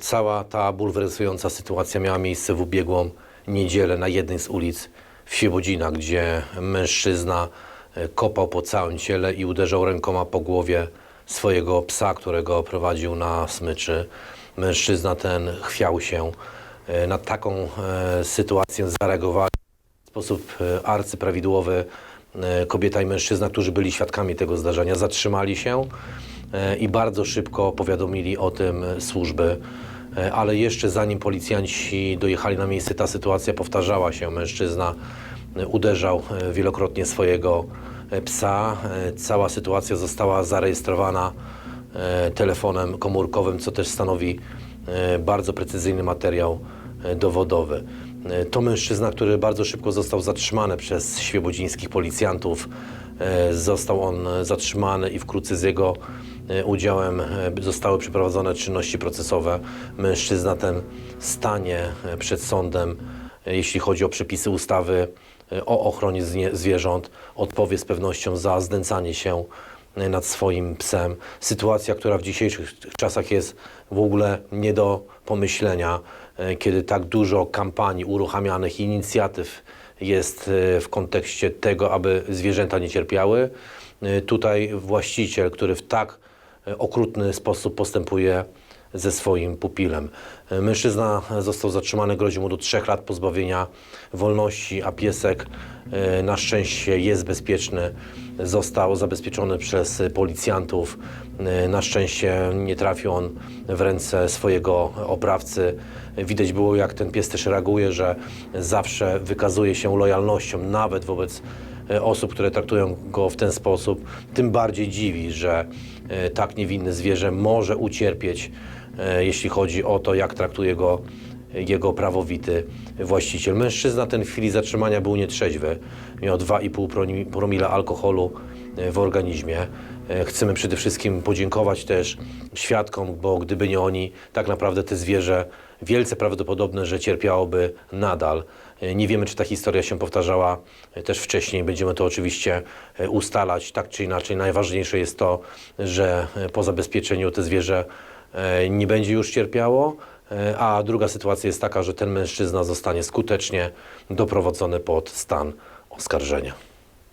Cała ta bulwersująca sytuacja miała miejsce w ubiegłą niedzielę na jednej z ulic w Świebodzina, gdzie mężczyzna e, kopał po całym ciele i uderzał rękoma po głowie swojego psa, którego prowadził na smyczy. Mężczyzna ten chwiał się. E, Na taką e, sytuację zareagowali w sposób arcyprawidłowy kobieta i mężczyzna, którzy byli świadkami tego zdarzenia, zatrzymali się i bardzo szybko powiadomili o tym e, służby. E, Ale jeszcze zanim policjanci dojechali na miejsce, ta sytuacja powtarzała się. Mężczyzna e, uderzał e, wielokrotnie swojego e, psa. E, Cała sytuacja została zarejestrowana e, telefonem komórkowym, co też stanowi e, bardzo precyzyjny materiał e, dowodowy. E, To mężczyzna, który bardzo szybko został zatrzymany przez świebodzińskich policjantów. E, Został on e, zatrzymany i wkrótce z jego e, udziałem e, zostały przeprowadzone czynności procesowe. Mężczyzna ten stanie e, przed sądem, jeśli chodzi o przepisy ustawy o ochronie zwierząt, odpowie z pewnością za znęcanie się nad swoim psem. Sytuacja, która w dzisiejszych czasach jest w ogóle nie do pomyślenia, kiedy tak dużo kampanii uruchamianych inicjatyw jest w kontekście tego, aby zwierzęta nie cierpiały. Tutaj właściciel, który w tak okrutny sposób postępuje ze swoim pupilem. Mężczyzna został zatrzymany, grozi mu do trzech lat pozbawienia wolności, a piesek e, na szczęście jest bezpieczny. Został zabezpieczony przez policjantów. E, Na szczęście nie trafił on w ręce swojego oprawcy. Widać było, jak ten pies też reaguje, że zawsze wykazuje się lojalnością, nawet wobec osób, które traktują go w ten sposób. Tym bardziej dziwi, że e, tak niewinne zwierzę może ucierpieć, e, jeśli chodzi o to, jak traktuje go jego prawowity właściciel. Mężczyzna ten w chwili zatrzymania był nietrzeźwy. Miał 2,5 proni- promila alkoholu e, w organizmie. E, Chcemy przede wszystkim podziękować też świadkom, bo gdyby nie oni, tak naprawdę te zwierzę wielce prawdopodobne, że cierpiałoby nadal. E, Nie wiemy, czy ta historia się powtarzała e, też wcześniej. Będziemy to oczywiście e, ustalać, tak czy inaczej. Najważniejsze jest to, że po zabezpieczeniu te zwierzę nie będzie już cierpiało, a druga sytuacja jest taka, że ten mężczyzna zostanie skutecznie doprowadzony pod stan oskarżenia.